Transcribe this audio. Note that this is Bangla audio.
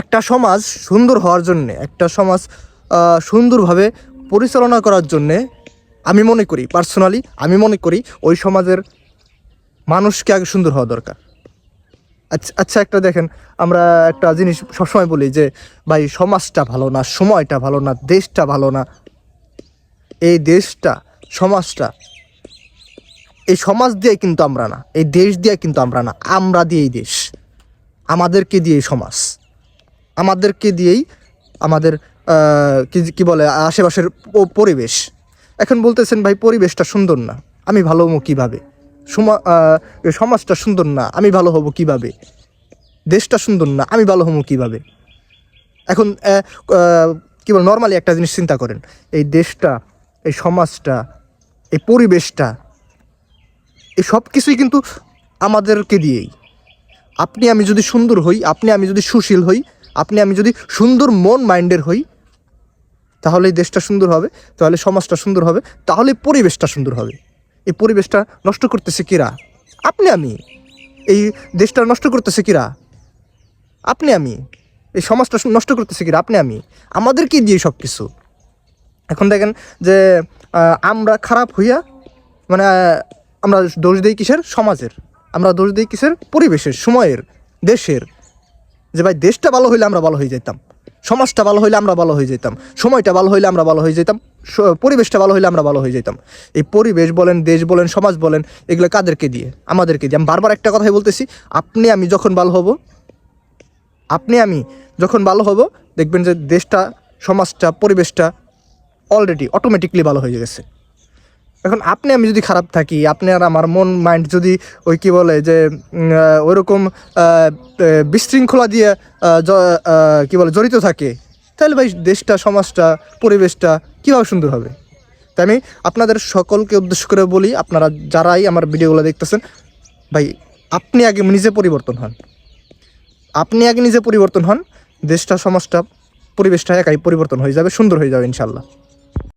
একটা সমাজ সুন্দর হওয়ার জন্যে, একটা সমাজ সুন্দরভাবে পরিচালনা করার জন্যে আমি মনে করি পার্সোনালি আমি মনে করি ওই সমাজের মানুষকে আগে সুন্দর হওয়া দরকার। আচ্ছা আচ্ছা একটা দেখেন, আমরা একটা জিনিস সবসময় বলি যে, ভাই, সমাজটা ভালো না, সময়টা ভালো না, দেশটা ভালো না। এই দেশটা, সমাজটা, এই সমাজ দিয়ে কিন্তু আমরা না, এই দেশ দিয়ে কিন্তু আমরা না, আমরা দিয়ে এই দেশ। আমাদেরকে দিয়েই সমাজ। আমাদেরকে দিয়েই আমাদের কি বলে, আশেপাশের পরিবেশ। এখন বলতেছেন, ভাই, পরিবেশটা সুন্দর না। আমি ভালো হব কীভাবে? সমাজটা সুন্দর না। আমি ভালো হব কীভাবে? দেশটা সুন্দর না। আমি ভালো হব কীভাবে? এখন কি বল নর্মালি একটা জিনিস চিন্তা করেন। এই দেশটা, এই সমাজটা, এই পরিবেশটা, এই সব কিছুই কিন্তু আমাদেরকে দিয়েই। আপনি আমি যদি সুন্দর হই, আপনি আমি যদি সুশীল হই আপনি, আমি যদি সুন্দর মন মাইন্ডের হই, তাহলে দেশটা সুন্দর হবে, তাহলে সমাজটা সুন্দর হবে, তাহলে পরিবেশটা সুন্দর হবে। এই পরিবেশটা নষ্ট করতেছে কিরা? আপনি, আমি। এই দেশটা নষ্ট করতেছে কিরা? আপনি, আমি। এই সমাজটা নষ্ট করতেছে কিরা? আপনি, আমি। আমাদেরকে দিয়ে সব কিছু এখন দেখেন যে আমরা খারাপ হইয়া মানে আমরা দোষ দিই কিসের? সমাজের। আমরা দোষ দিই কিসের? পরিবেশের, সময়ের, দেশের। যে ভাই দেশটা ভালো হইলে আমরা ভালো হয়ে যেতাম, সমাজটা ভালো হইলে আমরা ভালো হয়ে যেতাম, সময়টা ভালো হইলে আমরা ভালো হয়ে যেতাম পরিবেশটা ভালো হইলে আমরা ভালো হয়ে যেতাম। এই পরিবেশ বলেন, দেশ বলেন, সমাজ বলেন, এগুলো কাদেরকে দিয়ে? আমাদেরকে দিয়ে। আমি বারবার একটা কথাই বলতেছি, আপনি আমি যখন ভালো হব, আপনি আমি যখন ভালো হব, দেখবেন যে দেশটা, সমাজটা, পরিবেশটা অলরেডি অটোমেটিকলি ভালো হয়ে গেছে। এখন আপনি, আমি যদি খারাপ থাকি আপনি আর আমার মন মাইন্ড যদি ওই কি বলে যে ওইরকম বিশৃঙ্খলা দিয়ে কি বলে, জড়িত থাকে, তাহলে ভাই দেশটা, সমাজটা, পরিবেশটা কীভাবে সুন্দর হবে? তাই আমি আপনাদের সকলকে উদ্দেশ্য করে বলি, আপনারা যারাই আমার ভিডিওগুলো দেখতেছেন, ভাই, আপনি আগে নিজে পরিবর্তন হন। আপনি আগে নিজে পরিবর্তন হন, দেশটা, সমাজটা, পরিবেশটা একাই পরিবর্তন হয়ে যাবে, সুন্দর হয়ে যাবে ইনশাল্লাহ